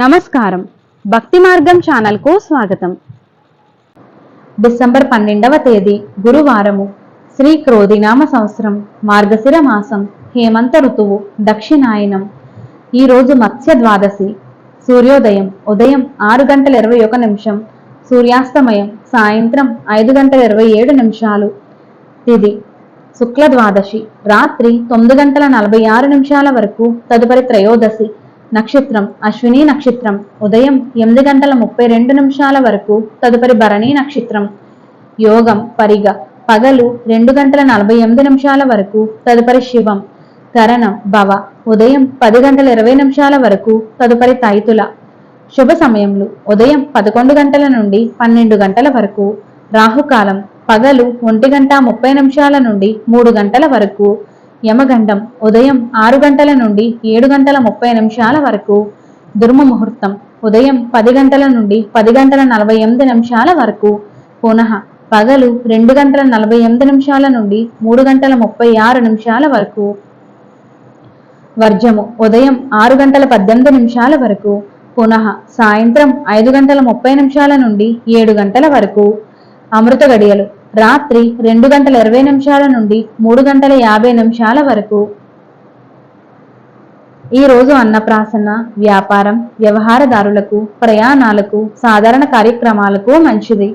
నమస్కారం. భక్తి మార్గం ఛానల్కు స్వాగతం. డిసెంబర్ పన్నెండవ తేదీ గురువారము. శ్రీ క్రోధినామ సంవత్సరం మార్గశిర మాసం హేమంత ఋతువు దక్షిణాయనం. ఈ రోజు మత్స్య ద్వాదశి. సూర్యోదయం ఉదయం ఆరు గంటల ఇరవై ఒక నిమిషం. సూర్యాస్తమయం సాయంత్రం ఐదు గంటల ఇరవై ఏడు నిమిషాలు. తిది. శుక్ల ద్వాదశి. రాత్రి తొమ్మిది గంటల నలభై ఆరు నిమిషాల వరకు తదుపరి త్రయోదశి. నక్షత్రం అశ్విని నక్షత్రం. ఉదయం ఎనిమిది గంటల ముప్పై రెండు నిమిషాల వరకు తదుపరి భరణి నక్షత్రం. యోగం పరిగ. పగలు రెండు గంటల నలభై ఎనిమిది నిమిషాల వరకు తదుపరి శివం. కరణం భవ. ఉదయం పది గంటల ఇరవై నిమిషాల వరకు తదుపరి తైతుల. శుభ సమయములు. ఉదయం పదకొండు గంటల నుండి పన్నెండు గంటల వరకు రాహుకాలం. పగలు ఒంటి గంట ముప్పై నిమిషాల నుండి మూడు గంటల వరకు యమగండం ఉదయం ఆరు గంటల నుండి ఏడు గంటల ముప్పై నిమిషాల వరకు దుర్మ ముహూర్తం ఉదయం పది గంటల నుండి పది గంటల నలభై ఎనిమిది నిమిషాల వరకు పునః పగలు రెండు గంటల నలభై ఎనిమిది నిమిషాల నుండి మూడు గంటల ముప్పై ఆరు నిమిషాల వరకు వర్జము. ఉదయం ఆరు గంటల పద్దెనిమిది నిమిషాల వరకు పునః సాయంత్రం ఐదు గంటల ముప్పై నిమిషాల నుండి ఏడు గంటల వరకు అమృత గడియలు రాత్రి రెండు గంటల ఇరవై నిమిషాల నుండి మూడు గంటల యాభై నిమిషాల వరకు. ఈ రోజు అన్నప్రాసన వ్యాపారం వ్యవహారదారులకు ప్రయాణాలకు సాధారణ కార్యక్రమాలకు మంచిది.